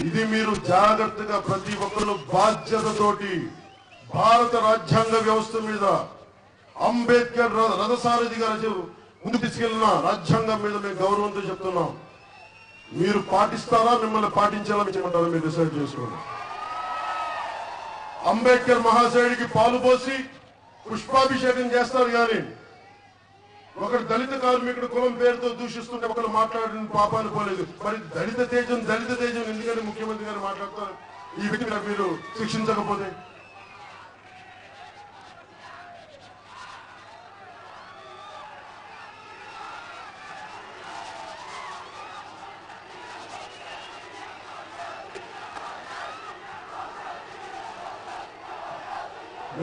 ఇది మీరు జాగ్రత్తగా ప్రతి ఒక్కరు బాధ్యతతోటి భారత రాజ్యాంగ వ్యవస్థ మీద అంబేద్కర్ ర- రథసారథి గారు ముందు తీసుకెళ్ళిన రాజ్యాంగం మీద మేము గౌరవంతో చెప్తున్నాం. మీరు పాటిస్తారా? మిమ్మల్ని పాటించాలా? చేయమంటారా మీరు డిసైడ్ చేసుకోండి. అంబేద్కర్ మహాశయుడికి పాలు పోసి పుష్పాభిషేకం చేస్తారు కానీ ఒకడు దళిత కార్మికుడు కులం పేరుతో దూషిస్తుంటే ఒకరు మాట్లాడిన పాపాలు పోలేదు. మరి దళిత తేజం దళిత తేజం ఎందుకని ముఖ్యమంత్రి గారు మాట్లాడతారు ఈ వ్యక్తి మీరు శిక్షించకపోతే?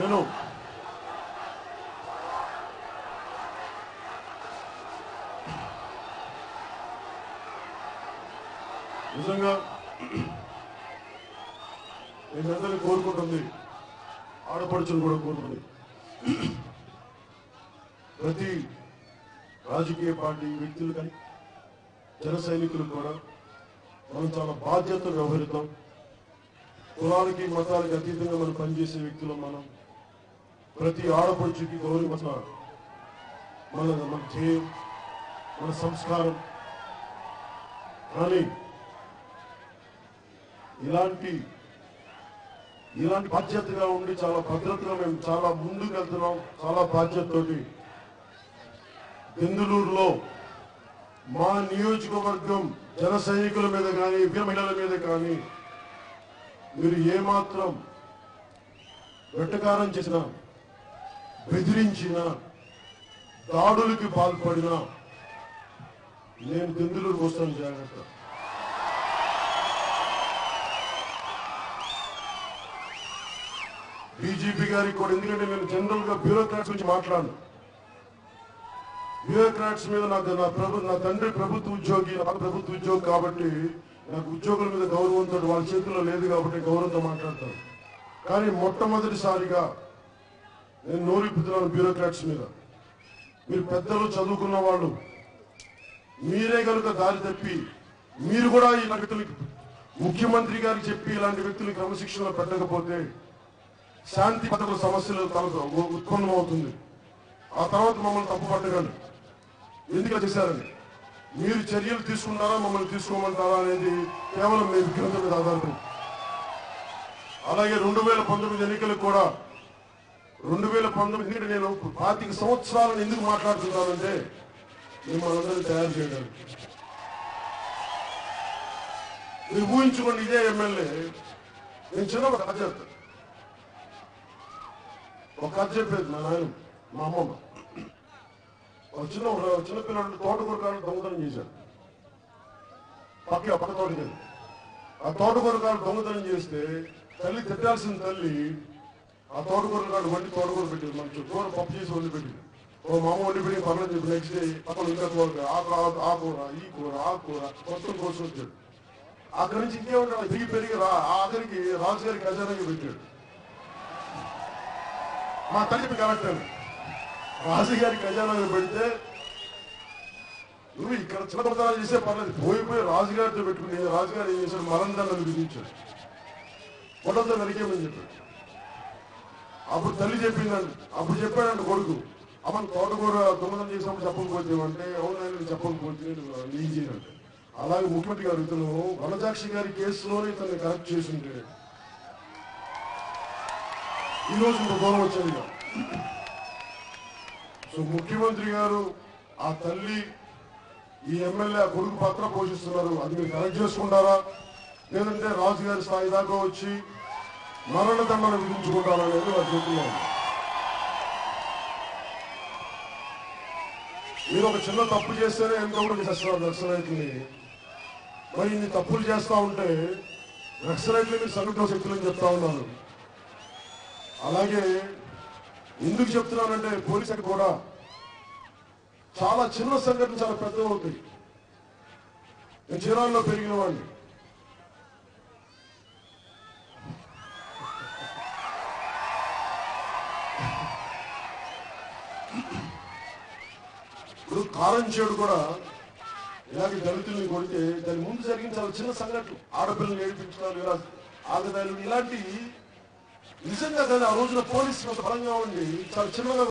నేను నిజంగా నేను అందరినీ కోరుకుంటుంది ఆడపడుచులు కూడా కోరుతుంది. ప్రతి రాజకీయ పార్టీ వ్యక్తులు కానీ జన సైనికులు కూడా మనం చాలా బాధ్యత వ్యవహరిద్దాం. కులాలకి మతాలకి అతీతంగా మనం పనిచేసే వ్యక్తులు మనం. ప్రతి ఆడపడుచుకి గౌరవ మన మన ధ్యేయం మన సంస్కారం. కానీ ఇలాంటి ఇలాంటి బాధ్యతగా ఉండి చాలా భద్రతగా మేము చాలా ముందుకు వెళ్తున్నాం చాలా బాధ్యతతోటి. బెందులూరులో మా నియోజకవర్గం జన సైనికుల మీద కానీ వీర మహిళల మీద కానీ మీరు ఏమాత్రం వెట్టకారం చేసినా బెదిరించిన దాడులకి పాల్పడినా నేను బెందులూరుకు వస్తాను జాగ్రత్త. బీజేపీ గారికి కూడా ఎందుకంటే నేను జనరల్గా బ్యూరోక్రాట్స్ గురించి మాట్లాడను. బ్యూరోక్రాట్స్ మీద నాకు నా ప్రభు నా తండ్రి ప్రభుత్వ ఉద్యోగి నా ప్రభుత్వ ఉద్యోగి కాబట్టి నాకు ఉద్యోగుల మీద గౌరవంతో వాళ్ళ చేతుల్లో లేదు కాబట్టి గౌరవంతో మాట్లాడతాను. కానీ మొట్టమొదటిసారిగా నేను నోరిపుతున్నాను బ్యూరోక్రాట్స్ మీద. మీరు పెద్దలు చదువుకున్న వాళ్ళు మీరే కనుక దారి తప్పి మీరు కూడా ఇలాంటి వ్యక్తులకి ముఖ్యమంత్రి గారికి చెప్పి ఇలాంటి వ్యక్తులు క్రమశిక్షణలో పెట్టకపోతే శాంతి భద్రతల సమస్యలు తనకు ఉత్పన్నమవుతుంది. ఆ తర్వాత మమ్మల్ని తప్పు పట్టగండి ఎందుకు చేశారని? మీరు చర్యలు తీసుకుంటారా మమ్మల్ని తీసుకోమంటారా అనేది కేవలం మీ విజ్ఞత మీద ఆధారపడి. అలాగే రెండు వేల పంతొమ్మిది ఎన్నికలకు కూడా రెండు వేల పంతొమ్మిది ఎందుకంటే నేను పాతిక సంవత్సరాలను ఎందుకు మాట్లాడుతున్నానంటే మిమ్మల్ని అందరినీ తయారు చేయడానికి. మీరు ఊహించుకోండి ఇదే ఎమ్మెల్యే. నేను చిన్న రాజేస్తాను ఒక కథ చెప్పేది మా నాయన మా అమ్మమ్మ. ఒక చిన్న ఒక చిన్న పిల్లడు దొంగతనం చేశాడు. పక్క పక్క తోటకెళ్ళి ఆ తోటకూరకాయలు దొంగతనం చేస్తే తల్లి తిట్టాల్సిన తల్లి ఆ తోటకూరకాడు వండి తోటకూర పెట్టింది. మన చుట్టూ పప్పు చేసి వండి పెట్టింది. ఓ మా అమ్మ వండి పెట్టి పర్లేదు చెప్పి నెక్స్ట్ డే పక్కన ఇంకా కూర ఆ కూర ఆ కూర ఈ కూర ఆ కూర మొత్తం కోసం వచ్చాడు. అక్కడి నుంచి ఇంకేమంటాడు పెరిగి పెరిగి రా ఆఖరికి రాజుగారి ఖజానాకి పెట్టాడు. మా తల్లి కరెక్టర్ రాజు గారి ఖజానాకి పెడితే నువ్వు ఇక్కడ చిన్న చేసే పర్లేదు. పోయి పోయి రాజుగారితో పెట్టుకుని రాజుగారు ఏం చేశాడు? మరందరూ విధించాడు. పొట్టంతో నరికేమని చెప్పాడు. అప్పుడు తల్లి చెప్పిందండి అప్పుడు చెప్పాడండి కొడుకు. అమ్మ తోటకూర దొంగతనం చేసినప్పుడు చెప్పకపోతే అంటే నేను చెప్పకపోతే నేను నీ అలాగే ముఖ్యమంత్రి గారు ఇతను వనజాక్షి గారి కేసులోనే ఇతన్ని కరెక్ట్ చేసింటే ఉంటాడు రోజు ఇంత దూరం వచ్చేది సో ముఖ్యమంత్రి గారు ఆ తల్లి ఈ ఎమ్మెల్యే ఆ కొడుకు పాత్ర పోషిస్తున్నారు. అది మీరు కరెక్ట్ చేసుకుంటారా? లేదంటే రాజుగారి స్థాయి దాకా వచ్చి మరణ దండన విధించుకుంటారనేది నాకు చెప్తున్నాను మీరు ఒక చిన్న తప్పు చేస్తేనే ఎంతో కూడా చేస్తున్నారు నక్సలైట్ని మరి ఇన్ని తప్పులు చేస్తూ ఉంటే నక్సలైట్లు మీరు సంఘటన శక్తులని చెప్తా ఉన్నారు. అలాగే ఎందుకు చెప్తున్నానంటే పోలీసులకు కూడా చాలా చిన్న సంఘటన చాలా పెద్ద అవుతాయి నేను చీరాల్లో పెరిగిన వాడిని. ఇప్పుడు కారం చేడు కూడా ఇలాగే దళితుల్ని కొడితే దాని ముందు జరిగిన చాలా చిన్న సంఘటనలు. ఆడపిల్లలు ఏడిపించడాలు ఇలా ఆగదాలు ఇలాంటి నిజంగా కానీ ఆ రోజున పోలీసులు ఒక బలంగా ఉండి చాలా చిన్నగా